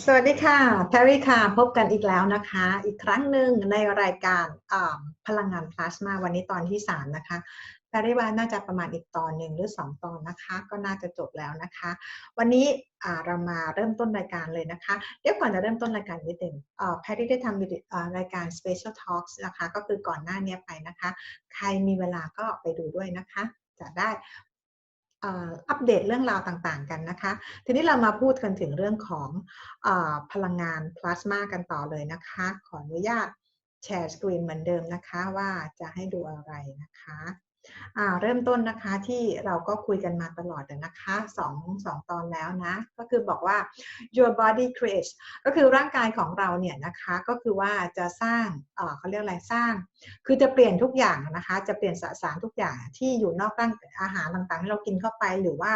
สวัสดีค่ะแพรรี่ค่ะ พบกันอีกแล้วนะคะ อีกครั้งหนึ่งในรายการพลังงานพลาสมาวันนี้ตอนที่ 3 นะคะแพรรี่ว่าน่าจะประมาณอีกตอนหนึ่งหรือ 2 ตอนนะคะ ก็น่าจะจบแล้วนะคะ วันนี้เรามาเริ่มต้นรายการเลยนะคะ เดี๋ยวก่อนจะเริ่มต้นรายการนิดหนึ่งแพรรี่ได้ทำรายการ Special Talks นะคะ ก็คือก่อนหน้านี้ไปนะคะ ใครมีเวลาก็ไปดูด้วยนะคะ จะได้ อัปเดตเรื่องราวต่างๆกันนะคะ ทีนี้เรามาพูดกันถึงเรื่องของอพลังงานพลาสมากันต่อเลยนะคะ ขออนุญาตแชร์สกรีนเหมือนเดิมนะคะว่าจะให้ดูอะไรนะคะ เริ่มต้นนะคะที่เราก็คุยกันมาตลอดนะคะสองสองตอนแล้วนะ ก็คือบอกว่า your body creates ก็คือร่างกายของเราเนี่ยนะคะก็คือว่าจะสร้างเขาเรียกอะไรสร้าง คือจะเปลี่ยนทุกอย่างนะคะจะเปลี่ยนสสารทุกอย่างที่อยู่นอกร่างอาหารต่างๆที่เรากินเข้าไปหรือว่า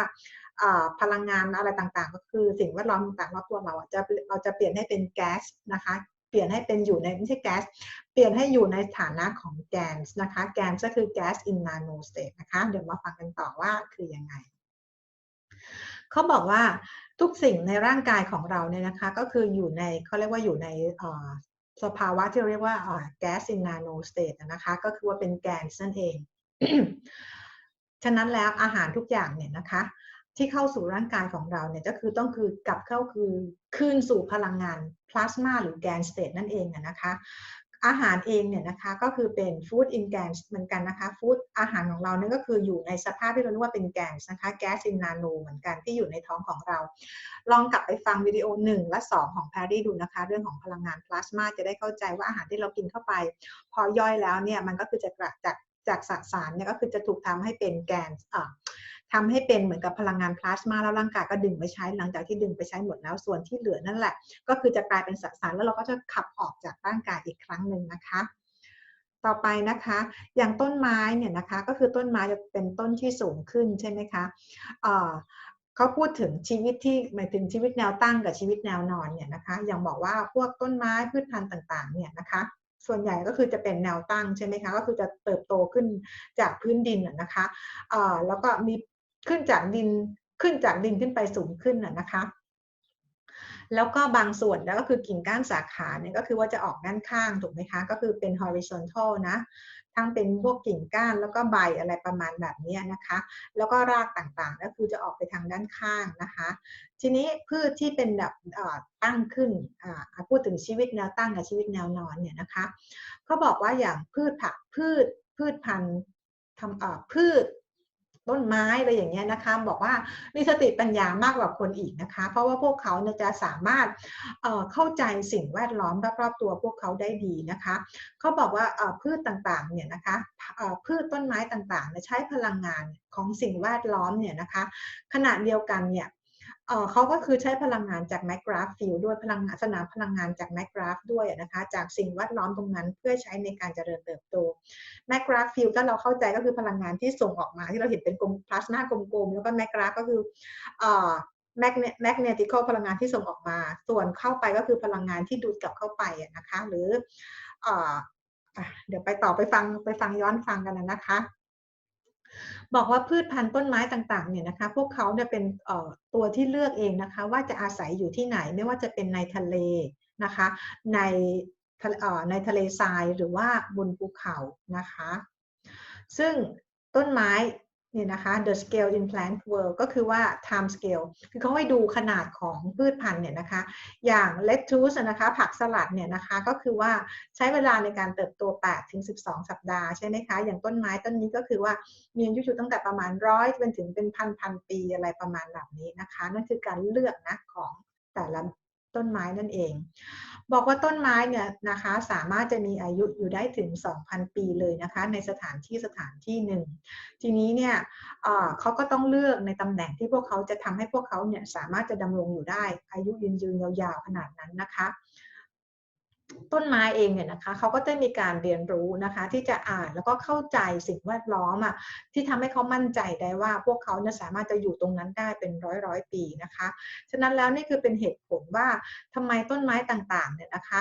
พลังงานอะไรต่างๆ ก็คือสิ่งแวดล้อมต่างๆรอบตัวเราจะเราจะเปลี่ยนให้เป็นแก๊สนะคะ ลี่ยนให้เป็นอยู่ในไม่ใช่แก๊สเปลี่ยนให้อยู่ในฐานะของแกนนะคะแกนก็คือแก๊ส in nano state นะคะเดี๋ยวมาฟังกันต่อว่าคือยังไงเขาบอกว่าทุกสิ่งในร่างกายของเราเนี่ยนะคะก็คืออยู่ในเขาเรียกว่าอยู่ในสภาวะที่เรียกว่าแก๊ส in nano state นะคะก็คือว่าเป็นแกนนั่นเอง ฉะนั้นแล้วอาหารทุกอย่างเนี่ยนะคะ ที่เข้าสู่ร่างกายของเราเนี่ยก็คือต้องคือกลับเข้าคือคืนสู่พลังงานพลาสมาหรือแกนสเตตนั่นเองนะคะอาหารเองเนี่ยนะคะก็คือเป็นฟู้ดอินแกนเหมือนกันนะคะฟู้ดอาหารของเราเนี่ยก็คืออยู่ในสภาพที่เราเรียกว่าเป็นแกนนะคะแก๊สอินนาโนเหมือนกันที่อยู่ในท้องของเรา ลองกลับไปฟังวิดีโอ 1 และ 2 ของแพรรี่ดูนะคะ เรื่องของพลังงานพลาสมาจะได้เข้าใจว่าอาหารที่เรากินเข้าไป พอย่อยแล้วเนี่ยมันก็คือจะกระจากจากสสารเนี่ยก็คือจะถูกทำให้เป็นแกนอ่า ทำให้เป็นเหมือนกับพลังงานพลาสมาแล้วร่างกายก็ดึงไปใช้หลังจากที่ดึงไปใช้หมดแล้วส่วนที่เหลือนั่นแหละ ก็คือจะกลายเป็นสสารแล้วเราก็จะขับออกจากร่างกายอีกครั้งหนึ่งนะคะต่อไปนะคะ อย่างต้นไม้เนี่ยนะคะก็คือต้นไม้จะเป็นต้นที่สูงขึ้นใช่ไหมคะเขาพูดถึงชีวิตที่หมายถึงชีวิตแนวตั้งกับชีวิตแนวนอนเนี่ยนะคะ อย่างบอกว่าพวกต้นไม้พืชพันธุ์ต่างๆเนี่ยนะคะ ส่วนใหญ่ก็คือจะเป็นแนวตั้งใช่ไหมคะก็คือจะเติบโตขึ้นจากพื้นดินนะคะแล้วก็มี ขึ้นจากดินขึ้นจากดินขึ้นไปสูงขึ้นนะคะ แล้วก็บางส่วนแล้วก็คือกิ่งก้านสาขาเนี่ยก็คือว่าจะออกด้านข้างถูกไหมคะ ก็คือเป็น horizontal นะ ทั้งเป็นพวกกิ่งก้านแล้วก็ใบอะไรประมาณแบบนี้นะคะ แล้วก็รากต่างๆก็คือจะออกไปทางด้านข้างนะคะ ทีนี้พืชที่เป็นแบบตั้งขึ้นพูดถึงชีวิตแนวตั้งกับชีวิตแนวนอนเนี่ยนะคะเขาบอกว่าอย่างพืชผักพืชพืชพันธุ์ทำพืช ต้นไม้อะไรอย่างเงี้ยนะคะ บอกว่ามีสติปัญญามากกว่าคนอีกนะคะ เพราะว่าพวกเขาเนี่ยจะสามารถเเข้าใจสิ่งแวดล้อมรอบๆตัวพวกเขาได้ดีนะคะเขาบอกว่าพืชต่างๆเนี่ยนะคะพืชต้นไม้ต่างๆใช้พลังงานของสิ่งแวดล้อมเนี่ยนะคะ ขณะเดียวกันเนี่ย เขาก็คือใช้พลังงานจากแมกราฟฟิลด้วยพลังงานสนามพลังงานจากแมกราฟด้วยนะคะจากสิ่งแวดล้อมตรงนั้นเพื่อใช้ในการเจริญเติบโตแมกราฟฟิลถ้าเราเข้าใจก็คือพลังงานที่ส่งออกมาที่เราเห็นเป็นกลมพลาสมากลมๆแล้วก็แมกราฟก็คือแมกแมกเนติคอลพลังงานที่ส่งออกมา ส่วนเข้าไปก็คือพลังงานที่ดูดกลับเข้าไปนะคะ หรือเดี๋ยวไปต่อไปฟังไปฟังย้อนฟังกันนะคะ บอกว่าพืชพันธุ์ต้นไม้ต่างๆเนี่ยนะคะพวกเขาเนี่ยเป็นตัวที่เลือกเองนะคะ ว่าจะอาศัยอยู่ที่ไหนไม่ว่าจะเป็นในทะเลนะคะ ในในทะเลทรายหรือว่าบนภูเขานะคะ ซึ่งต้นไม้ เนี่ยนะคะ the scale in plant world ก็คือว่า time scale คือเขาให้ดูขนาดของพืชพันธุ์เนี่ยนะคะ อย่าง lettuce นะคะ ผักสลัดเนี่ยนะคะ ก็คือว่าใช้เวลาในการเติบโต8ถึง12 สัปดาห์ใช่ไหมคะ อย่างต้นไม้ต้นนี้ก็คือว่ามีอายุอยู่ตั้งแต่ประมาณร้อยเป็นถึงเป็นพันพันปีอะไรประมาณแบบนี้นะคะ นั่นคือการเลือกนะของแต่ละ ต้นไม้นั่นเอง บอกว่าต้นไม้เนี่ยนะคะสามารถจะมีอายุอยู่ได้ถึง 2,000 ปีเลยนะคะในสถานที่สถานที่หนึ่ง ทีนี้เนี่ยเขาก็ต้องเลือกในตำแหน่งที่พวกเขาจะทำให้พวกเขาเนี่ยสามารถจะดำรงอยู่ได้อายุยืนยืนยาวๆขนาดนั้นนะคะ ต้นไม้เองเนี่ยนะคะเขาก็จะมีการเรียนรู้นะคะ ที่จะอ่านแล้วก็เข้าใจสิ่งแวดล้อมอะที่ทำให้เขามั่นใจได้ว่าพวกเขาเนี่ยสามารถจะอยู่ตรงนั้นได้เป็นร้อยร้อยปีนะคะฉะนั้นแล้วนี่คือเป็นเหตุผลว่าทำไมต้นไม้ต่างๆเนี่ยนะคะ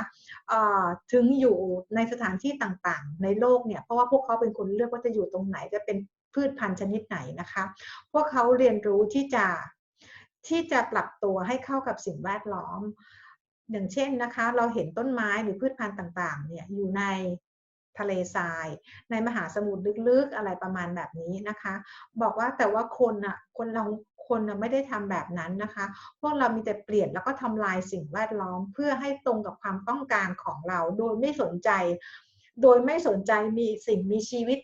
ถึงอยู่ในสถานที่ต่างๆ ในโลกเนี่ยเพราะว่าพวกเขาเป็นคนเลือกว่าจะอยู่ตรงไหนจะเป็นพืชพันธุ์ชนิดไหนนะคะ พวกเขาเรียนรู้ที่จะที่จะปรับตัวให้เข้ากับสิ่งแวดล้อม อย่างเช่นนะคะ เราเห็นต้นไม้หรือพืชพันธุ์ต่างๆเนี่ยอยู่ในทะเลทราย ในมหาสมุทรลึกๆอะไรประมาณแบบนี้นะคะ บอกว่าแต่ว่าคนอะคนเราคนไม่ได้ทำแบบนั้นนะคะ พวกเรามีแต่เปลี่ยนแล้วก็ทำลายสิ่งแวดล้อมเพื่อให้ตรงกับความต้องการของเรา โดยไม่สนใจ โดยไม่สนใจมีสิ่งมีชีวิต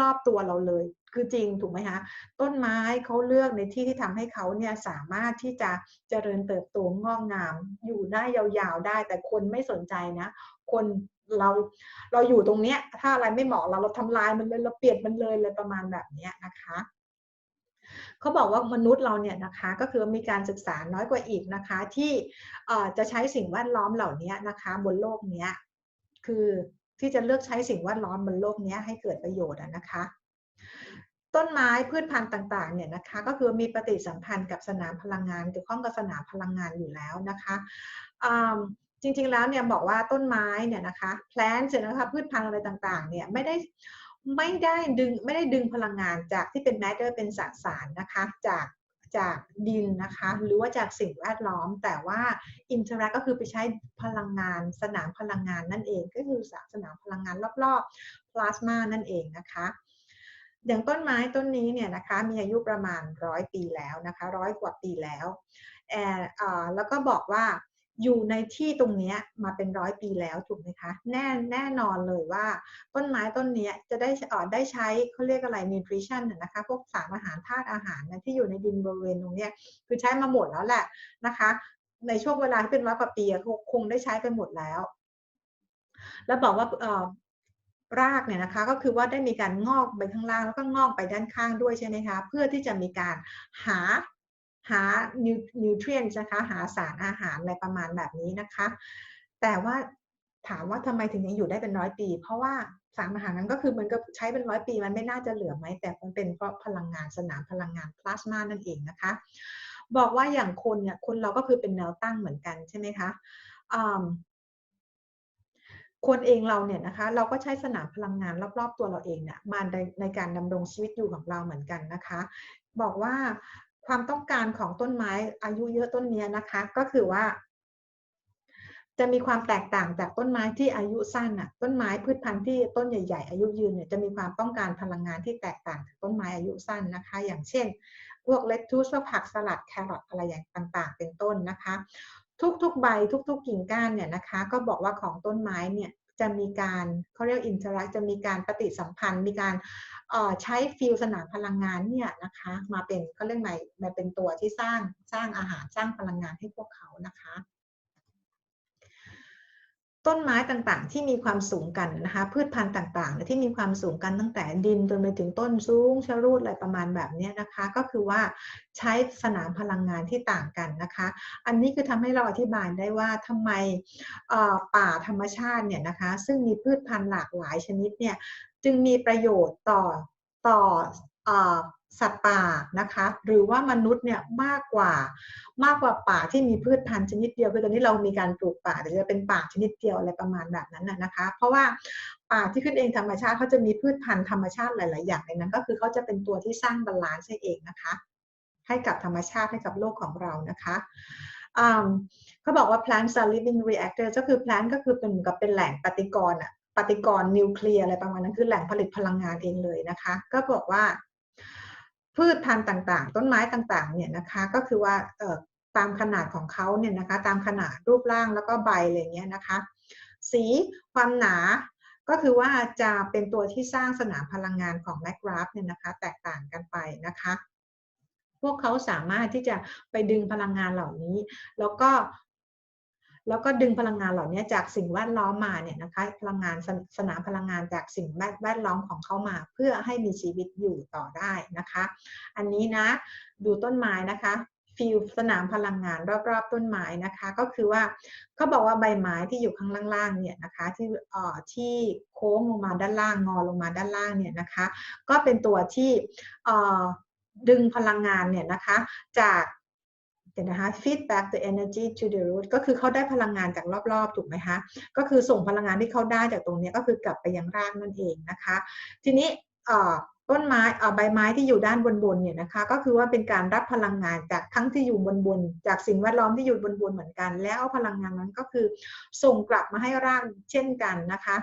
รอบๆตัวเราเลย คือจริงถูกไหมคะต้นไม้เขาเลือกในที่ที่ทำให้เขาเนี่ยสามารถที่จะเจริญเติบโตงอกงาม อยู่ได้ยาวๆได้ แต่คนไม่สนใจนะ คนเราเราอยู่ตรงเนี้ยถ้าอะไรไม่เหมาะเราเราทำลายมันเลยเราเปลี่ยนมันเลยเลยประมาณแบบนี้นะคะเขาบอกว่ามนุษย์เราเนี่ยนะคะก็คือมีการศึกษาน้อยกว่าอีกนะคะที่จะใช้สิ่งแวดล้อมเหล่านี้นะคะบนโลกนี้คือที่จะเลือกใช้สิ่งแวดล้อมบนโลกนี้ให้เกิดประโยชน์นะคะ ต้นไม้พืชพันธุ์ต่างๆเนี่ยนะคะก็คือมีปฏิสัมพันธ์กับสนามพลังงานเกี่ยวข้องกับสนามพลังงานอยู่แล้วนะคะจริงๆแล้วเนี่ยบอกว่าต้นไม้เนี่ยนะคะแพลนเสร็จนะคะพืชพันธุ์อะไรต่างๆเนี่ยไม่ได้ไม่ได้ดึงไม่ได้ดึงพลังงานจากที่เป็นแมทเตอร์เป็นสสารนะคะจากจากดินนะคะหรือว่าจากสิ่งแวดล้อม แต่ว่าอินเทอร์แอคก็คือไปใช้พลังงานสนามพลังงานนั่นเอง ก็คือสนามพลังงานรอบๆพลาสมานั่นเองนะคะ อย่างต้นไม้ต้นนี้เนี่ยนะคะมีอายุประมาณร้อยปีแล้วนะคะร้อยกว่าปีแล้วแอนแล้วก็บอกว่าอยู่ในที่ตรงนี้มาเป็นร้อยปีแล้วถูกไหมคะแน่แน่นอนเลยว่าต้นไม้ต้นนี้จะได้ออได้ใช้เขาเรียกอะไร nutrition นะคะพวกสารอาหารธาตุอาหารนะที่อยู่ในดินบริเวณตรงนี้คือใช้มาหมดแล้วแหละนะคะ ในช่วงเวลาที่เป็นร้อยกว่าปีคงได้ใช้ไปหมดแล้ว แล้วบอกว่า รากเนี่ยนะคะก็คือว่าได้มีการงอกไปข้างล่างแล้วก็งอกไปด้านข้างด้วยใช่ไหมคะ เพื่อที่จะมีการหาหานิวทรีนนะคะหาสารอาหารอะไรประมาณแบบนี้นะคะ แต่ว่าถามว่าทำไมถึงยังอยู่ได้เป็นร้อยปี เพราะว่าสารอาหารนั้นก็คือมันก็ใช้เป็นร้อยปีมันไม่น่าจะเหลือไหมแต่มันเป็นเพราะพลังงานสนามพลังงานพลาสมานั่นเองนะคะ บอกว่าอย่างคนเนี่ยคนเราก็คือเป็นแนวตั้งเหมือนกันใช่ไหมคะ คนเองเราเนี่ยนะคะเราก็ใช้สนามพลังงานรอบๆตัวเราเองเนี่ยมาในในการดำรงชีวิตอยู่ของเราเหมือนกันนะคะ บอกว่าความต้องการของต้นไม้อายุเยอะต้นนี้นะคะ ก็คือว่า จะมีความแตกต่างจากต้นไม้ที่อายุสั้นอะต้นไม้พืชพันธุ์ที่ต้นใหญ่ ๆ อายุยืนเนี่ยจะมีความต้องการพลังงานที่แตกต่างจากต้นไม้อายุสั้นนะคะ อย่างเช่นพวกเลทูสพวกผักสลัดแครอทอะไรอย่างต่าง ๆ เป็นต้นนะคะ ทุกๆใบทุกๆกิ่งก้านเนี่ยนะคะ ก็บอกว่าของต้นไม้เนี่ยจะมีการเขาเรียกอินเทอร์แอคจะมีการปฏิสัมพันธ์ มีการใช้ฟิลสนามพลังงานเนี่ยนะคะมาเป็นเขาเรียกไงมาเป็นตัวที่สร้างสร้างอาหารสร้างพลังงานให้พวกเขานะคะ ต้นไม้ต่างๆ ที่มีความสูงกันนะคะพืชพันธุ์ต่างๆ ที่มีความสูงกันตั้งแต่ดินจนไปถึงต้นสูงชะรูดอะไรประมาณแบบนี้นะคะ ก็คือว่าใช้สนามพลังงานที่ต่างกันนะคะ อันนี้คือทำให้เราอธิบายได้ว่าทำไมป่าธรรมชาติเนี่ยนะคะ ซึ่งมีพืชพันธุ์หลากหลายชนิดเนี่ยจึงมีประโยชน์ต่อต่อ สัตว์ป่านะคะหรือว่ามนุษย์เนี่ยมากกว่ามากกว่าป่าที่มีพืชพันธุ์ชนิดเดียวคือตอนนี้เรามีการปลูกป่าแต่จะเป็นป่าชนิดเดียวอะไรประมาณแบบนั้นนะคะ เพราะว่าป่าที่ขึ้นเองธรรมชาติเขาจะมีพืชพันธุ์ธรรมชาติหลาย ๆ อย่างในนั้น ก็คือเขาจะเป็นตัวที่สร้างบาลานซ์ให้เองนะคะ ให้กับธรรมชาติให้กับโลกของเรานะคะเขาบอกว่า plants are living reactor ก็คือ plant ก็คือเป็นกับเป็นแหล่งปฏิกรณ์อะปฏิกรณ์นิวเคลียร์อะไรประมาณนั้นคือแหล่งผลิตพลังงานเองเลยนะคะ ก็บอกว่า พืชพันธุ์ต่างๆ ต้นไม้ต่างๆเนี่ยนะคะก็คือว่าตามขนาดของเขาเนี่ยนะคะตามขนาดรูปร่างแล้วก็ใบอะไรเงี้ยนะคะ สีความหนาก็คือว่าจะเป็นตัวที่สร้างสนามพลังงานของแมกราฟเนี่ยนะคะแตกต่างกันไปนะคะ พวกเขาสามารถที่จะไปดึงพลังงานเหล่านี้ แล้วก็ แล้วก็ดึงพลังงานเหล่านี้จากสิ่งแวดล้อมมาเนี่ยนะคะพลังงานสนามพลังงานจากสิ่งแวดล้อมของเขามา เพื่อให้มีชีวิตอยู่ต่อได้นะคะ อันนี้นะดูต้นไม้นะคะฟิลสนามพลังงานรอบๆต้นไม้นะคะ ก็คือว่าเขาบอกว่าใบไม้ที่อยู่ข้างล่างๆเนี่ยนะคะที่เอ่อที่โค้งลงมาด้านล่างงอลงมาด้านล่างเนี่ยนะคะ ก็เป็นตัวที่เอ่อดึงพลังงานเนี่ยนะคะจาก เดี๋ยวนะคะ feedback the energy to the root ก็คือเขาได้พลังงานจากรอบๆ ถูกไหมคะ ก็คือส่งพลังงานที่เขาได้จากตรงนี้ก็คือกลับไปยังรากนั่นเองนะคะ ทีนี้ต้นไม้ใบไม้ที่อยู่ด้านบนๆเนี่ยนะคะ ก็คือว่าเป็นการรับพลังงานจากทั้งที่อยู่บนบนๆจากสิ่งแวดล้อมที่อยู่บนบนๆเหมือนกัน แล้วพลังงานนั้นก็คือส่งกลับมาให้รากเช่นกันนะคะ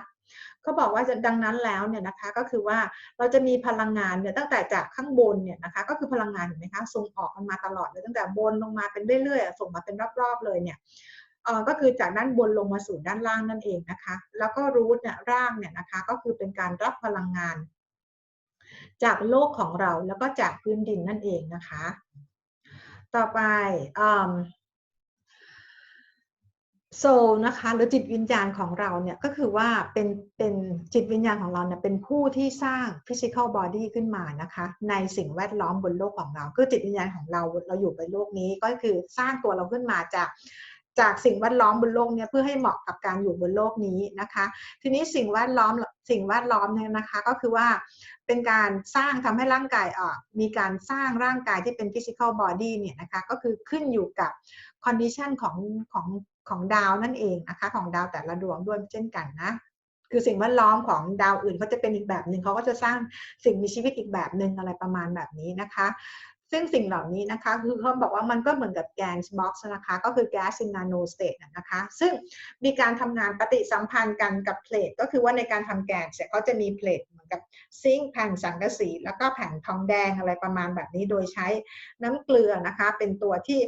เขาบอกว่าดังนั้นแล้วเนี่ยนะคะก็คือว่าเราจะมีพลังงานเนี่ยตั้งแต่จากข้างบนเนี่ยนะคะก็คือพลังงานเห็นไหมคะส่งออกกันมาตลอดเลยตั้งแต่บนลงมาเป็นเรื่อยๆส่งมาเป็นรอบๆเลยเนี่ยเออก็คือจากด้านบนลงมาสู่ด้านล่างนั่นเองนะคะ แล้วก็รูทเนี่ยร่างเนี่ยนะคะก็คือเป็นการรับพลังงาน จากโลกของเราแล้วก็จากพื้นดินนั่นเองนะคะ ต่อไป โซลนะคะหรือจิตวิญญาณของเราเนี่ยก็คือว่าเป็นเป็นจิตวิญญาณของเราเนี่ยเป็นผู้ที่สร้าง physical body ขึ้นมานะคะในสิ่งแวดล้อมบนโลกของเรา คือจิตวิญญาณของเราเราอยู่บนโลกนี้ก็คือสร้างตัวเราขึ้นมาจากจากสิ่งแวดล้อมบนโลกเนี่ยเพื่อให้เหมาะกับการอยู่บนโลกนี้นะคะ ทีนี้สิ่งแวดล้อมสิ่งแวดล้อมเนี่ยนะคะก็คือว่าเป็นการสร้างทำให้ร่างกายอ่อมีการสร้างร่างกายที่เป็น physical body เนี่ยนะคะก็คือขึ้นอยู่กับ condition ของของ ของดาวนั่นเองนะคะของดาวแต่ละดวงด้วยเช่นกันนะคือสิ่งแวดล้อมของดาวอื่นเขาจะเป็นอีกแบบหนึ่งเขาก็จะสร้างสิ่งมีชีวิตอีกแบบหนึ่งอะไรประมาณแบบนี้นะคะ ซึ่งสิ่งเหล่านี้นะคะคือเขาบอกว่ามันก็เหมือนกับแกนบ็อกซ์นะคะก็คือแก๊สซินาโนสเตตนะคะซึ่งมีการทำงานปฏิสัมพันธ์กันกับเพลทก็คือว่าในการทำแกนเสร็จเขาจะมีเพลทเหมือนกับซิงค์แผ่นสังกะสี แล้วก็แผ่นทองแดงอะไรประมาณแบบนี้โดยใช้น้ำเกลือนะคะเป็นตัวที่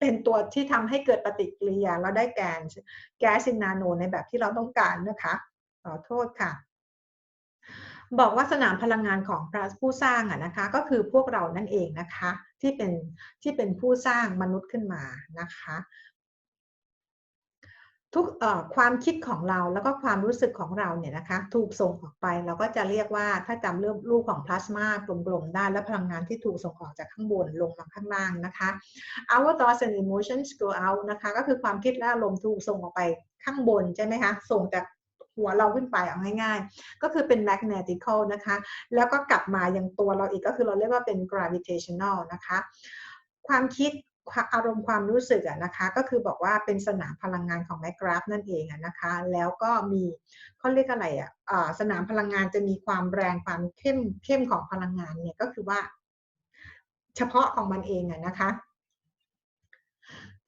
เป็นตัวที่ทำให้เกิดปฏิกิริยาแล้วได้แกนแก๊สซินาโนในแบบที่เราต้องการนะคะขอโทษค่ะ บอกว่าสนามพลังงานของพระผู้สร้างอะนะคะ ก็คือพวกเรานั่นเองนะคะ ที่เป็นที่เป็นผู้สร้างมนุษย์ขึ้นมานะคะ ทุกความคิดของเราแล้วก็ความรู้สึกของเราเนี่ยนะคะถูกส่งออกไปเราก็จะเรียกว่าถ้าจำเรื่องรูปของพลาสมากลมๆได้และพลังงานที่ถูกส่งออกจากข้างบนลงมาข้างล่างนะคะ our thoughts and emotions go out นะคะก็คือความคิดและอารมณ์ถูกส่งออกไปข้างบนใช่ไหมคะส่งจากหัวเราขึ้นไปเอาง่ายๆ ก็คือเป็น magnetical นะคะ แล้วก็กลับมายังตัวเราอีกก็คือเราเรียกว่าเป็น gravitational นะคะ ความคิด อารมณ์ความรู้สึกอะนะคะ ก็คือบอกว่าเป็นสนามพลังงานของแมกราฟนั่นเองอะนะคะ แล้วก็มีเขาเรียกอะไรอะสนามพลังงานจะมีความแรงความเข้มเข้มของพลังงานเนี่ยก็คือว่า เฉพาะของมันเองอะนะคะ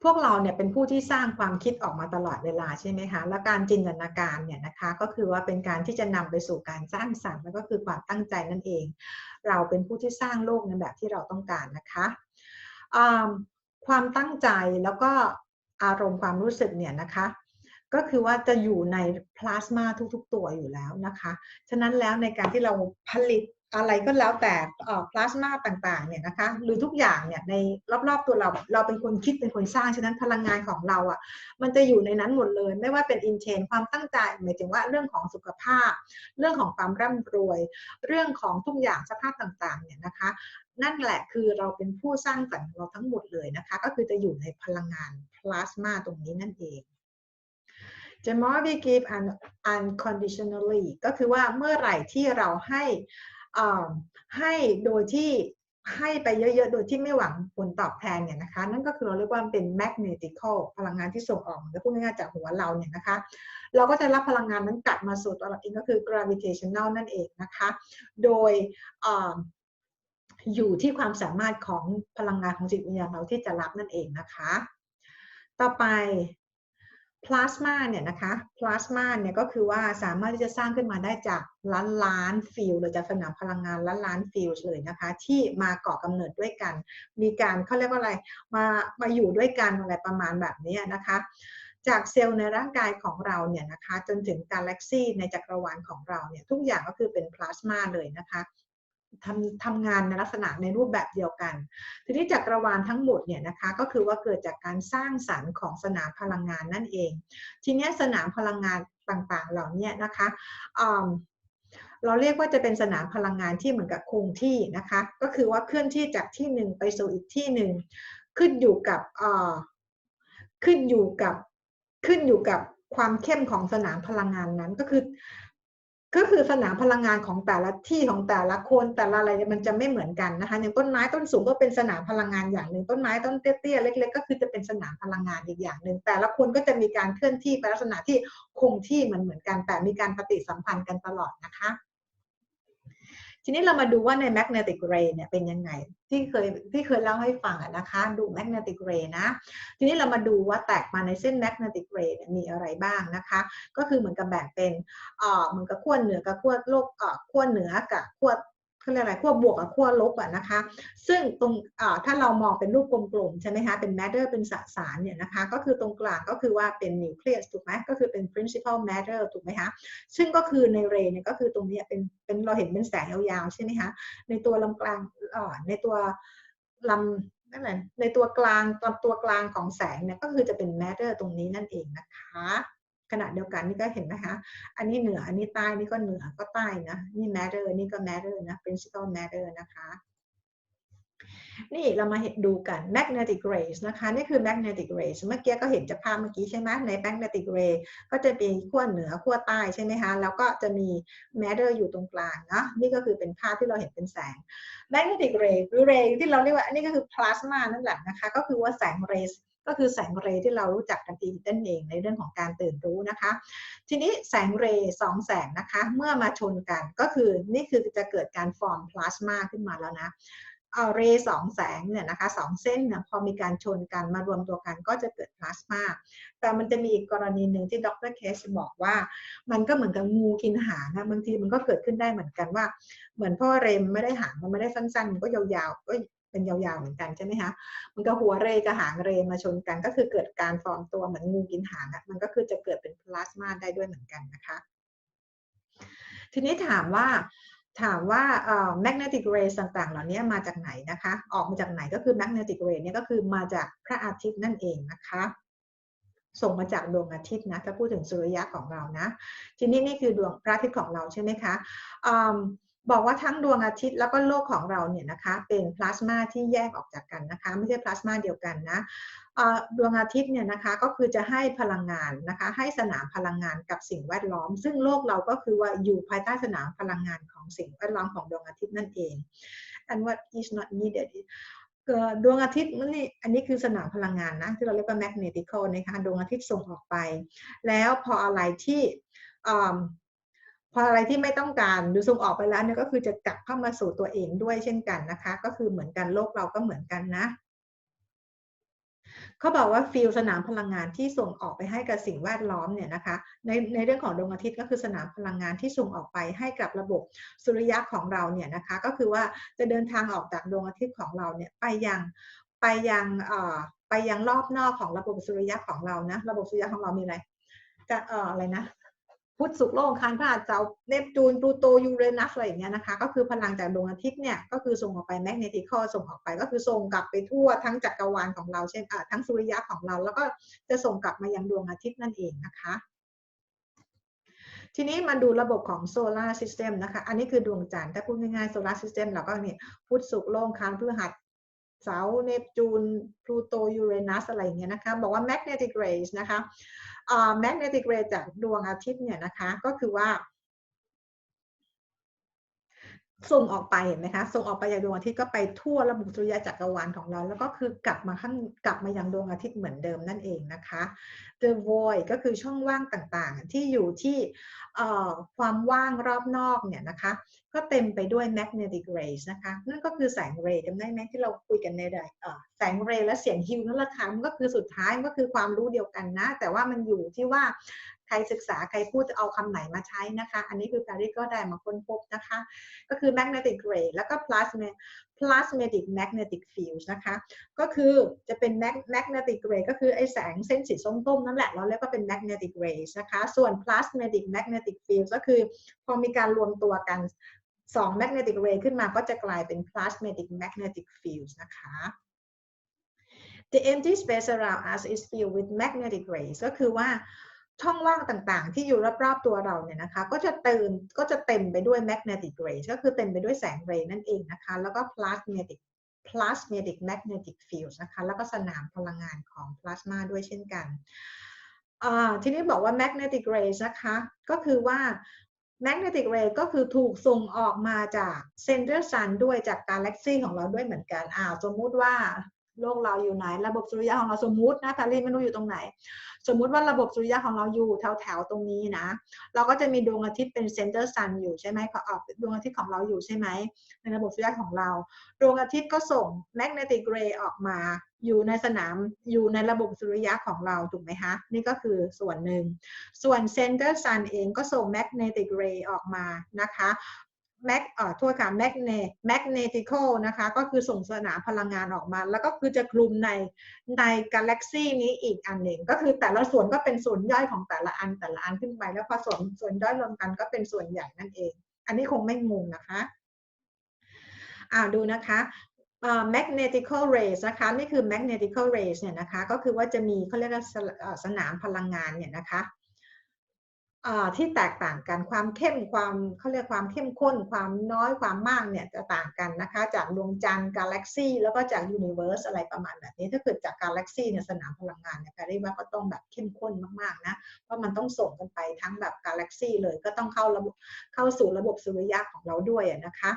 พวกเราเนี่ยเป็นผู้ที่สร้างความคิดออกมาตลอดเวลาใช่ไหมคะและการจินตนาการเนี่ยนะคะก็คือว่าเป็นการที่จะนำไปสู่การสร้างสรรค์แล้วก็คือความตั้งใจนั่นเอง เราเป็นผู้ที่สร้างโลกในแบบที่เราต้องการนะคะ ความตั้งใจแล้วก็อารมณ์ความรู้สึกเนี่ยนะคะ ก็คือว่าจะอยู่ในพลาสมาทุกๆ ตัวอยู่แล้วนะคะ ฉะนั้นแล้วในการที่เราผลิตอะไรก็แล้วแต่พลาสมาต่างๆเนี่ยนะคะหรือทุกอย่างเนี่ยในรอบๆตัวเราเราเป็นคนคิดเป็นคนสร้างฉะนั้นพลังงานของเราอะ่ะมันจะอยู่ในนั้นหมดเลย ไม่ว่าเป็นอินเทนความตั้งใจหมายถึงว่าเรื่องของสุขภาพ เรื่องของความร่ำรวย เรื่องของทุกอย่างสภาพต่างๆเนี่ยนะคะ นั่นแหละคือเราเป็นผู้สร้างสรรค์เราทั้งหมดเลยนะคะ ก็คือจะอยู่ในพลังงานพลาสมาตรงนี้นั่นเอง The more we give unconditionally ก็คือว่าเมื่อไหร่ที่เราให้ให้โดยที่ให้ไปเยอะๆ โดยที่ไม่หวังผลตอบแทนเนี่ยนะคะ นั่นก็คือเราเรียกว่าเป็น magnetical พลังงานที่ส่งออกจะพูดง่ายๆจากหัวเราเนี่ยนะคะ เราก็จะรับพลังงานนั้นกลับมาสู่ตัวเราเองก็คือ gravitational นั่นเองนะคะ โดย อยู่ที่ความสามารถของพลังงานของจิตวิญญาณเราที่จะรับนั่นเองนะคะ ต่อไปพลาสมาเนี่ยนะคะพลาสมาเนี่ยก็คือว่าสามารถที่จะสร้างขึ้นมาได้จากล้านล้านฟิลหรือจากสนามพลังงานล้านล้านฟิลเลยนะคะ ที่มาเกาะกำเนิดด้วยกัน มีการเขาเรียกว่าอะไรมามาอยู่ด้วยกันอะไรประมาณแบบนี้นะคะ จากเซลล์ในร่างกายของเราเนี่ยนะคะ จนถึงกาแล็กซี่ในจักรวาลของเราเนี่ยทุกอย่างก็คือเป็นพลาสมาเลยนะคะ ทำทำงานในลักษณะในรูปแบบเดียวกัน ทีนี้จักรวาลทั้งหมดเนี่ยนะคะก็คือว่าเกิดจากการสร้างสรรค์ของสนามพลังงานนั่นเอง ทีนี้สนามพลังงานต่างๆ เหล่านี้นะคะเราเรียกว่าจะเป็นสนามพลังงานที่เหมือนกับคงที่นะคะ ก็คือว่าเคลื่อนที่จากที่หนึ่งไปสู่อีกที่หนึ่งขึ้นอยู่กับขึ้นอยู่กับขึ้นอยู่กับความเข้มของสนามพลังงานนั้นก็คือ ก็คือสนามพลังงานของแต่ละที่ของแต่ละคนแต่ละอะไรมันจะไม่เหมือนกันนะคะอย่างต้นไม้ต้นสูงก็เป็นสนามพลังงานอย่างหนึ่งต้นไม้ต้นเตี้ยๆเล็ก ๆ ก็คือจะเป็นสนามพลังงานอีกอย่างหนึ่งแต่ละคนก็จะมีการเคลื่อนที่ไปลักษณะที่คงที่เหมือนเหมือนกัน แต่มีการปฏิสัมพันธ์กันตลอดนะคะ นี้เรามาดูว่าในแมกเนติกเรย์เนี่ยเป็นยังไง ที่เคยที่เคยเล่าให้ฟังนะคะดูแมกเนติกเรย์นะ ทีนี้เรามาดูว่าแตกมาในเส้นแมกเนติกเรย์มีอะไรบ้างนะคะ ก็คือเหมือนกับแบ่งเป็นเหมือนกับขั้วเหนือกับขั้วโลกขั้วเหนือกับขั้ว เขาเรียกอะไรขั้วบวกกับขั้วลบอะนะคะ ซึ่งตรงถ้าเรามองเป็นรูปกลมๆใช่ไหมคะเป็น matter เป็นสสารเนี่ยนะคะก็คือตรงกลางก็คือว่าเป็น nucleus ถูกไหมก็คือเป็น principal matter ถูกไหมคะซึ่งก็คือในเรเนี่ยก็คือตรงนี้เป็นเป็นเราเห็นเป็นแสงยาวๆใช่ไหมคะในตัวลำกลางในตัวลำนั่นแหละในตัวกลางตัวตัวกลางของแสงเนี่ยก็คือจะเป็น matter ตรงนี้นั่นเองนะคะ ขณะเดียวกันนี่ก็เห็นนะคะ อันนี้เหนือ อันนี้ใต้ นี่ก็เหนือ ก็ใต้นะ นี่ matter นี่ก็ matter นะ principal matter นะคะ นี่เรามาเห็นดูกัน magnetic rays นะคะ นี่คือ magnetic rays เมื่อกี้ก็เห็นจากภาพเมื่อกี้ใช่ไหมใน magnetic ray ก็จะมีขั้วเหนือขั้วใต้ใช่ไหมคะ แล้วก็จะมี matter อยู่ตรงกลางเนาะ นี่ก็คือเป็นภาพที่เราเห็นเป็นแสง magnetic ray หรือ ray ที่เราเรียกว่า อันนี้ก็คือ plasma นั่นแหละนะคะ ก็คือว่าแสงเรย์ ก็คือแสงเรย์ที่เรารู้จักกันดีนั่นเองในเรื่องของการตื่นรู้นะคะ ทีนี้แสงเรย์สองแสงนะคะ เมื่อมาชนกันก็คือนี่คือจะเกิดการฟอร์มพลาสมาขึ้นมาแล้วนะเอาเรย์สองแสงเนี่ยนะคะสองเส้นเนี่ยพอมีการชนกันมารวมตัวกันก็จะเกิดพลาสมา แต่มันจะมีอีกกรณีหนึ่งที่ดรเคสบอกว่า มันก็เหมือนกับงูกินหางนะบางทีมันก็เกิดขึ้นได้เหมือนกันว่า เหมือนพ่อเรมไม่ได้หางมันไม่ได้สั้นๆ มันก็ยาวๆก็ เป็นยาวๆเหมือนกันใช่ไหมคะมันก็หัวเรกับหางเรมาชนกัน ก็คือเกิดการฟอร์มตัวเหมือนงูกินหางอะมันก็คือจะเกิดเป็นพลาสมาได้ด้วยเหมือนกันนะคะ ทีนี้ถามว่าถามว่า magnetic rays ต่างๆ เหล่านี้มาจากไหนนะคะ ออกมาจากไหนก็คือ magnetic ray เนี่ยก็คือมาจากพระอาทิตย์นั่นเองนะคะ ส่งมาจากดวงอาทิตย์นะ ถ้าพูดถึงสุริยะของเรานะ ทีนี้นี่คือดวงพระอาทิตย์ของเราใช่ไหมคะ บอกว่าทั้งดวงอาทิตย์แล้วก็โลกของเราเนี่ยนะคะเป็นพลาสมาที่แยกออกจากกันนะคะไม่ใช่พลาสมาเดียวกันนะดวงอาทิตย์เนี่ยนะคะก็คือจะให้พลังงานนะคะให้สนามพลังงานกับสิ่งแวดล้อม ซึ่งโลกเราก็คือว่าอยู่ภายใต้สนามพลังงานของสิ่งแวดล้อมของดวงอาทิตย์นั่นเอง and what is not needed ดวงอาทิตย์นี่อันนี้คือสนามพลังงานนะที่เราเรียกว่า magnetical นะคะดวงอาทิตย์ส่งออกไป แล้วพออะไรที่ พออะไรที่ไม่ต้องการหรือส่งออกไปแล้วเนี่ยก็คือจะกลับเข้ามาสู่ตัวเองด้วยเช่นกันนะคะ ก็คือเหมือนกันโลกเราก็เหมือนกันนะเขาบอกว่าฟิลสนามพลังงานที่ส่งออกไปให้กับสิ่งแวดล้อมเนี่ยนะคะในในเรื่องของดวงอาทิตย์ก็คือสนามพลังงานที่ส่งออกไปให้กับระบบสุริยะของเราเนี่ยนะคะก็คือว่าจะเดินทางออกจากดวงอาทิตย์ของเราเนี่ยไปยังไปยังเอ่อไปยังรอบนอกของระบบสุริยะของเรานะระบบสุริยะของเรามีอะไรจะเอ่ออะไรนะ พุธศุกร์โลกคารพระอาทิตย์เสาร์เนปจูนพลูโตยูเรนัสอะไรอย่างเงี้ยนะคะ ก็คือพลังจากดวงอาทิตย์เนี่ยก็คือส่งออกไปแมกเนติคอส่งออกไปก็คือส่งกลับไปทั่วทั้งจักรวาลของเราเช่นทั้งสุริยะของเรา แล้วก็จะส่งกลับมายังดวงอาทิตย์นั่นเองนะคะทีนี้มาดูระบบของโซลาร์ซิสเต็มนะคะ อันนี้คือดวงจันทร์ ถ้าพูดง่ายๆโซลาร์ซิสเต็มเราก็เนี่ยพุธศุกร์โลกคารพฤหัสเสาร์เนปจูนพลูโตยูเรนัสอะไรอย่างเงี้ยนะคะ บอกว่า magnetic rays นะคะ แมกเนติกเรจากดวงอาทิตย์เนี่ยนะคะ ก็คือว่า ส่งออกไปเห็นไหมคะส่งออกไปจากดวงอาทิตย์ก็ไปทั่วระบบสุริยะจักรวาลของเรา แล้วก็คือกลับมาข้างกลับมายังดวงอาทิตย์เหมือนเดิมนั่นเองนะคะ the void ก็คือช่องว่างต่างๆ ที่อยู่ที่ความว่างรอบนอกเนี่ยนะคะ ก็เต็มไปด้วย magnetic rays นะคะ นั่นก็คือแสงเรย์จำได้ไหมที่เราคุยกันในแสงเรย์และเสียงฮิวนั่นแหละค่ะมันก็คือสุดท้ายก็คือความรู้เดียวกันนะ แต่ว่ามันอยู่ที่ว่า ใครศึกษาใครพูดจะเอาคำไหนมาใช้นะคะ อันนี้คือการที่ก็ได้มาค้นพบนะคะ ก็คือ magnetic ray แล้วก็ plasma plasmatic magnetic field นะคะ ก็คือจะเป็น magnetic ray ก็คือไอแสงเส้นสีส้มๆนั่นแหละ เราเรียกว่าเป็น magnetic rays นะคะ ส่วน plasmatic magnetic field ก็คือพอมีการรวมตัวกันสอง magnetic ray ขึ้นมาก็จะกลายเป็น plasmatic magnetic fields นะคะ The empty space around us is filled with magnetic rays ก็คือว่า ช่องว่างต่างๆ ที่อยู่รอบๆตัวเราเนี่ยนะคะ ก็จะเติมก็จะเต็มไปด้วย magnetic ray ก็คือเต็มไปด้วยแสงเรย์นั่นเองนะคะ แล้วก็ plasmatic plasmatic magnetic fields นะคะ แล้วก็สนามพลังงานของพลาสมาด้วยเช่นกัน ทีนี้บอกว่า magnetic rays นะคะ ก็คือว่า magnetic ray ก็คือถูกส่งออกมาจาก center sun ด้วยจากกาแล็กซีของเราด้วยเหมือนกัน อ่า สมมุติว่า โลกเราอยู่ไหน ระบบสุริยะของเราสมมุตินะแพรรี่ไม่รู้อยู่ตรงไหน สมมุติว่าระบบสุริยะของเราอยู่แถวแถวๆตรงนี้นะ เราก็จะมีดวงอาทิตย์เป็นเซนเตอร์ซันอยู่ใช่ไหมขอออกดวงอาทิตย์ของเราอยู่ใช่ไหมในระบบสุริยะของเรา ดวงอาทิตย์ก็ส่งแมกเนติกเรย์ออกมา อยู่ในสนามอยู่ในระบบสุริยะของเราถูกไหมคะนี่ก็คือส่วนหนึ่งส่วนเซนเตอร์ซันเองก็ส่งแมกเนติกเรย์ออกมานะคะ แมกเอ่อโทษค่ะแมกเนแมกเนติคอลนะคะก็คือส่งสนามพลังงานออกมา แล้วก็คือจะคลุมในในกาแล็กซีนี้อีกอันหนึ่งก็คือแต่ละส่วนก็เป็นส่วนย่อยของแต่ละอันแต่ละอันขึ้นไป แล้วพอส่วนส่วนย่อยรวมกันก็เป็นส่วนใหญ่นั่นเอง อันนี้คงไม่งงนะคะอ่าดูนะคะเอ่อ magnetical rays นะคะนี่คือ magnetical rays เนี่ยนะคะก็คือว่าจะมีเขาเรียกว่าสเอ่อสนามพลังงานเนี่ยนะคะ ที่แตกต่างกันความเข้มความเขาเรียกความเข้มข้น ความน้อยความมากเนี่ยจะต่างกันนะคะ จากดวงจันทร์กาแล็กซี่แล้วก็จากยูนิเวอร์สอะไรประมาณแบบนี้ ถ้าเกิดจากกาแล็กซีเนี่ยสนามพลังงานเนี่ยแปลว่าก็ต้องแบบเข้มข้นมากๆนะเพราะมันต้องส่งกันไปทั้งแบบกาแล็กซี่เลยก็ต้องเข้าระบบเข้าสู่ระบบสุริยะของเราด้วยนะคะ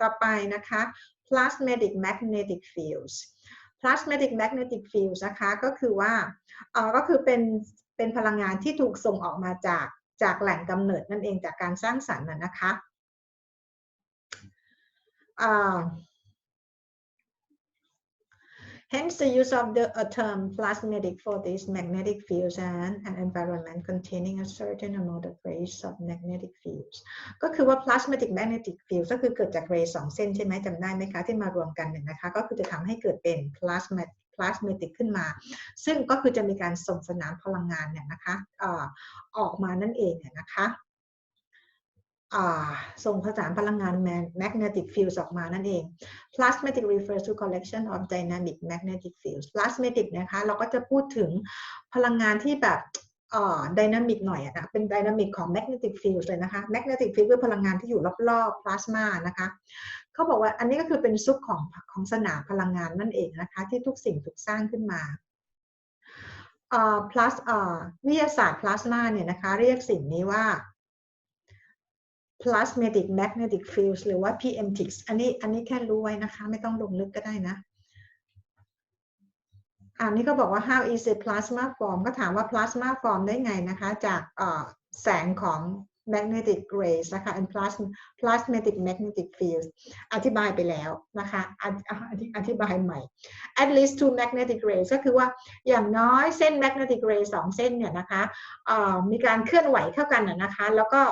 ต่อไปนะคะ plasmatic magnetic fields plasmatic magnetic fields นะคะก็คือว่าเออก็คือเป็น เป็นพลังงานที่ถูกส่งออกมาจากจากแหล่งกำเนิดนั่นเองจากการสร้างสรรค์นะนะคะอ่า Hence the use of the uh, term plasmatic for these magnetic fields and an environment containing a certain amount of rays of magnetic fields ก็คือว่า plasmatic magnetic fields ก็คือเกิดจากเรย์สองเส้นใช่ไหมจำได้ไหมคะที่มารวมกันเนี่ยนะคะ ก็คือจะทำให้เกิดเป็น plasmatic plasma plasmatic ขึ้นมา ซึ่งก็คือจะมีการส่งสนามพลังงานเนี่ยนะคะออกมานั่นเองเนี่ยนะคะส่งสนามพลังงาน magnetic fields ออกมานั่นเอง plasmatic refers to collection of dynamic magnetic fields plasmatic นะคะเราก็จะพูดถึงพลังงานที่แบบเอ่อ dynamic หน่อยอะนะเป็น dynamic ของ magnetic fields เลยนะคะ magnetic field คือพลังงานที่อยู่รอบๆ plasma นะคะ เขาบอกว่าอันนี้ก็คือเป็นซุปของของสนามพลังงานนั่นเองนะคะ ที่ทุกสิ่งถูกสร้างขึ้นมาอ่อ plus อ่อวิทยาศาสตร์ plasma เนี่ยนะคะ เรียกสิ่งนี้ว่า plasmatic magnetic fields หรือว่า PMTICS อันนี้อันนี้แค่รู้ไว้นะคะ ไม่ต้องลงลึกก็ได้นะอันนี้ก็บอกว่า how is a plasma form ก็ถามว่า plasma form ได้ไงนะคะ จากแสงของ magnetic rays นะคะ and plasmatic magnetic fields อธิบายไปแล้วนะคะออธิบายใหม่ at least two magnetic rays ก็คือว่าอย่างน้อยเส้น magnetic ray สองเส้นเนี่ยนะคะมีการเคลื่อนไหวเข้ากันนะคะ แล้วก็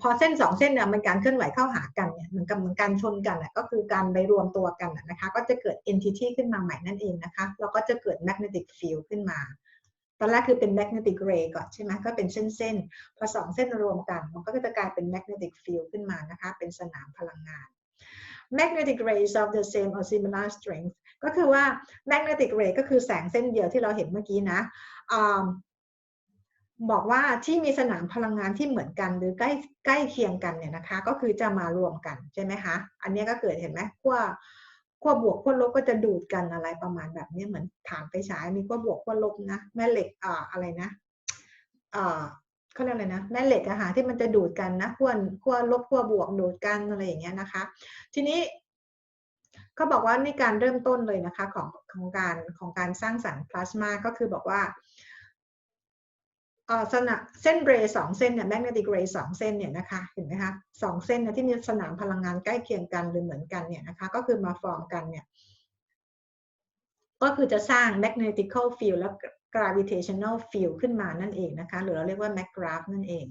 พอเส้นสองเส้นเนี่ยมันการเคลื่อนไหวเข้าหากันเนี่ยเหมือนกับเหมือนการชนกันอะก็คือการไปรวมตัวกันนะคะ ก็จะเกิด entity ขึ้นมาใหม่นั่นเองนะคะ แล้วก็จะเกิด magnetic field ขึ้นมา ตอนแรกคือเป็น magnetic ray ก่อนใช่ไหมก็เป็นเส้นๆ พอสองเส้นรวมกัน มันก็จะกลายเป็น magnetic field ขึ้นมานะคะ เป็นสนามพลังงาน magnetic rays of the same or similar strength ก็คือว่า magnetic ray ก็คือแสงเส้นเดียวที่เราเห็นเมื่อกี้นะบอกว่าที่มีสนามพลังงานที่เหมือนกันหรือใกล้ใกล้เคียงกันเนี่ยนะคะ ก็คือจะมารวมกันใช่ไหมคะ อันนี้ก็เกิดเห็นไหมขั้ว ขั้วบวกขั้วลบก็จะดูดกันอะไรประมาณแบบนี้เหมือนฐานไฟฉายมีขั้วบวกขั้วลบนะแม่เหล็กอ่าอะไรนะอ่าเขาเรียกอะไรนะแม่เหล็กอะค่ะที่มันจะดูดกันนะขั้วขั้วลบขั้วบวกดูดกันอะไรอย่างเงี้ยนะคะ ทีนี้เขาบอกว่าในการเริ่มต้นเลยนะคะของของการของการสร้างสรรค์พลาสมาก็คือบอกว่า สนะเส้นเรย์สองเส้นเนี่ยแมกเนติกเรย์สองเส้นเนี่ยนะคะเห็นไหมคะสองเส้นเนี่ยที่มีสนามพลังงานใกล้เคียงกันหรือเหมือนกันเนี่ยนะคะก็คือมาฟอร์มกันเนี่ยก็คือจะสร้าง magnetical field และ gravitational field ขึ้นมานั่นเองนะคะ หรือเราเรียกว่า maggraph นั่นเอง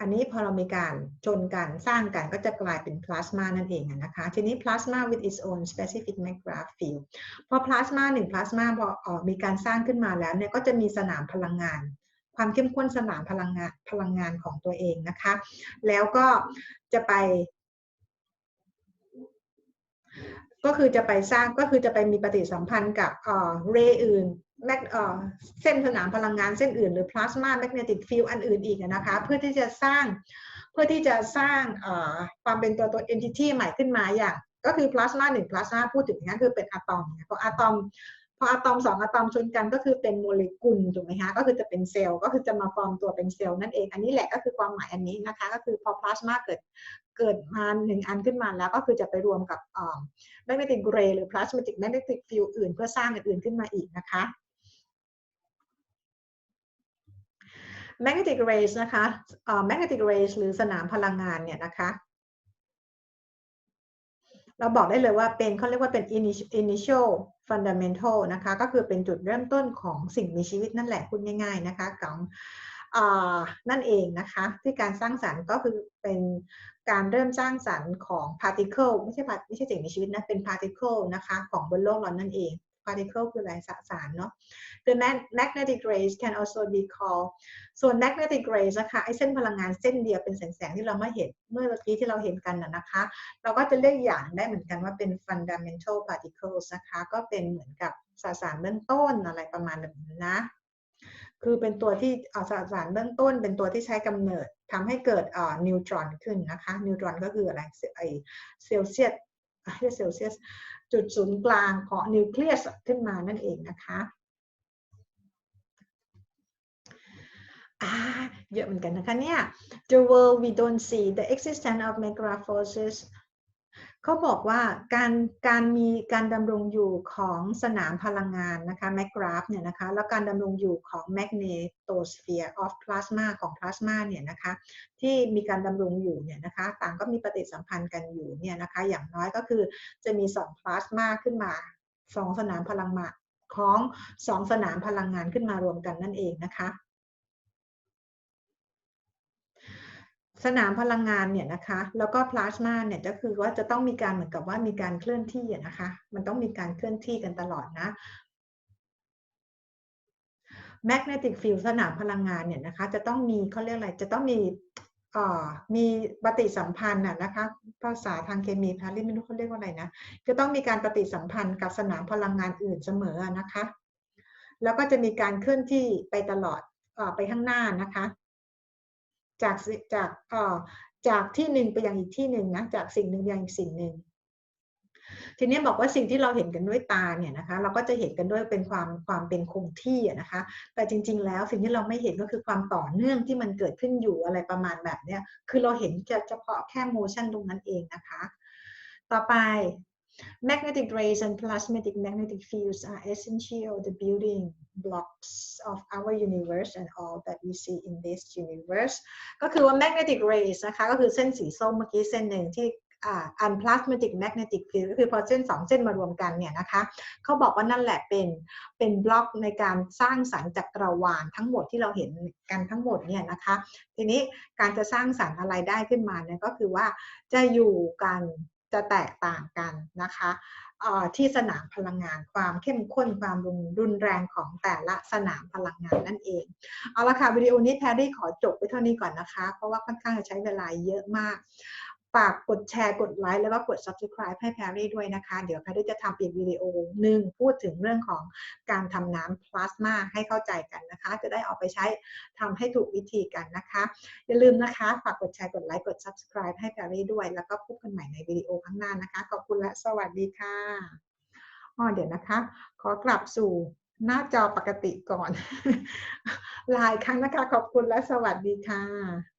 อันนี้พอเรามีการชนกันสร้างกันก็จะกลายเป็นพลาสมานั่นเองนะคะ ทีนี้พลาสมา with its own specific McGrath field พอพลาสมาหนึ่งพลาสมาพอออมีการสร้างขึ้นมาแล้วเนี่ยก็จะมีสนามพลังงาน ความเข้มข้นสนามพลังงานพลังงานของตัวเองนะคะ แล้วก็จะไป ก็คือจะไปสร้างก็คือจะไปมีปฏิสัมพันธ์กับเรย์อื่น แมกเส้นสนามพลังงานเส้นอื่นหรือพลาสมาแมกเนติกฟิลด์อันอื่นอีกนะคะเพื่อที่จะสร้างเพื่อที่จะสร้างความเป็นตัวตัวเอนติตี้ใหม่ขึ้นมาอย่าง ก็คือพลาสมาหนึ่งพลาสมาพูดถึงนั้นคือเป็นอะตอมเพออะตอมพออะตอมสองอะตอมชนกันก็คือเป็นโมเลกุลถูกไหมคะก็คือจะเป็นเซลล์ก็คือจะมาฟอร์มตัวเป็นเซลล์นั่นเอง อันนี้แหละก็คือความหมายอันนี้นะคะ ก็คือพอพลาสมาเกิดเกิดมาหนึ่งอันขึ้นมาแล้วก็คือจะไปรวมกับแมกเนติกเรย์หรือพลาสมาติกแมกเนติกฟิลอื่น เพื่อสร้างอื่นขึ้นมาอีกนะคะ magnetic rays นะคะ magnetic rays หรือสนามพลังงานเนี่ยนะคะ เราบอกได้เลยว่าเป็นเขาเรียกว่าเป็น initial fundamental นะคะ ก็คือเป็นจุดเริ่มต้นของสิ่งมีชีวิตนั่นแหละพูดง่าย ๆ นะคะของนั่นเองนะคะ ที่การสร้างสารรค์ก็คือเป็นการเริ่มสร้างสรรค์ของ particle ไม่ใช่ไม่ใช่สิ่งมีชีวิตนะ เป็น particle นะคะ ของบนโลกเรานั่นเอง particle คืออะไรสสารเนาะ The magnetic rays can also be called ส่วน magnetic rays นะคะไอเส้นพลังงานเส้นเดียวเป็นแสงๆที่เราไม่เห็นเมื่อกี้ที่เราเห็นกันนะคะ เราก็จะเรียกอย่างได้เหมือนกันว่าเป็น fundamental particles นะคะก็เป็นเหมือนกับสสารเบื้องต้นอะไรประมาณแบบนี้นะคือเป็นตัวที่สสารเบื้องต้น เป็นตัวที่ใช้กำเนิดทำให้เกิดนิวตรอนขึ้นนะคะ นิวตรอนก็คืออะไรไอเซลเซียส เซลเซียสจุดศูนย์กลางของนิวเคลียสขึ้นมานั่นเองนะคะเยอะเหมือนกันนะคะเนี่ย The world we don't see the existence of mega forces เขาบอกว่าการการมีการดำรงอยู่ของสนามพลังงานนะคะแมกราฟเนี่ยนะคะแล้วการดำรงอยู่ของแมกเนโตสเฟียร์ออฟพลาสมาของพลาสมาเนี่ยนะคะที่มีการดำรงอยู่เนี่ยนะคะต่างก็มีปฏิสัมพันธ์กันอยู่เนี่ยนะคะอย่างน้อยก็คือจะมีสองพลาสมาขึ้นมาสองสนามพลังงานของสองสนามพลังงานขึ้นมารวมกันนั่นเองนะคะ สนามพลังงานเนี่ยนะคะ แล้วก็พลาสมาเนี่ยก็คือว่าจะต้องมีการเหมือนกับว่ามีการเคลื่อนที่นะคะ มันต้องมีการเคลื่อนที่กันตลอดนะแมกเนติกฟิลด์สนามพลังงานเนี่ยนะคะ จะต้องมีเขาเรียกอะไรจะต้องมีมีปฏิสัมพันธ์นะคะ ภาษาทางเคมีพาริไม่รู้เขาเรียกว่าอะไรนะจะต้องมีการปฏิสัมพันธ์กับสนามพลังงานอื่นเสมอนะคะ แล้วก็จะมีการเคลื่อนที่ไปตลอดอไปข้างหน้านะคะ จากจากเอ่อจากที่หนึ่งไปยังอีกที่หนึ่งนะจากสิ่งหนึ่งยังอีกสิ่งหนึ่งทีนี้บอกว่าสิ่งที่เราเห็นกันด้วยตาเนี่ยนะคะเราก็จะเห็นกันด้วยเป็นความความเป็นคงที่นะคะ แต่จริง ๆ แล้วสิ่งที่เราไม่เห็นก็คือความต่อเนื่องที่มันเกิดขึ้นอยู่อะไรประมาณแบบเนี้ยคือเราเห็นเฉพาะแค่โมชั่นตรงนั้นเองนะคะ ต่อไป Magnetic rays and plasmatic magnetic fields are essential the building blocks of our universe and all that we see in this universe ก็คือว่า magnetic rays นะคะก็คือเส้นสีส้มเมื่อกี้เส้นหนึ่งที่ unplasmatic magnetic field ก็คือพอเส้นสองเส้นมารวมกันเนี่ยนะคะเขาบอกว่านั่นแหละเป็นเป็นบล็อกในการสร้างสรรค์จักรวาลทั้งหมดที่เราเห็นกันทั้งหมดเนี่ยนะคะทีนี้การจะสร้างสรรค์อะไรได้ขึ้นมาเนี่ยก็คือว่าจะอยู่กัน จะแตกต่างกันนะคะที่สนามพลังงานความเข้มข้นความรุนแรงของแต่ละสนามพลังงานนั่นเอง เอาละค่ะวิดีโอนี้แพรรี่ขอจบไปเท่านี้ก่อนนะคะ เพราะว่าค่อนข้างจะใช้เวลาเยอะมาก ฝากกดแชร์กดไลค์แล้วก็กด subscribe ให้แพรรี่ด้วยนะคะ เดี๋ยวแพรรี่จะทำอีกวิดีโอหนึ่งพูดถึงเรื่องของการทำน้ำพลาสมาให้เข้าใจกันนะคะ จะได้เอาไปใช้ทำให้ถูกวิธีกันนะคะ อย่าลืมนะคะฝากกดแชร์กดไลค์กด subscribe ให้แพรรี่ด้วย แล้วก็พบกันใหม่ในวิดีโอข้างหน้านะคะ ขอบคุณและสวัสดีค่ะอ๋อเดี๋ยวนะคะ ขอกลับสู่หน้าจอปกติก่อน ลายครั้งนะคะ ขอบคุณและสวัสดีค่ะ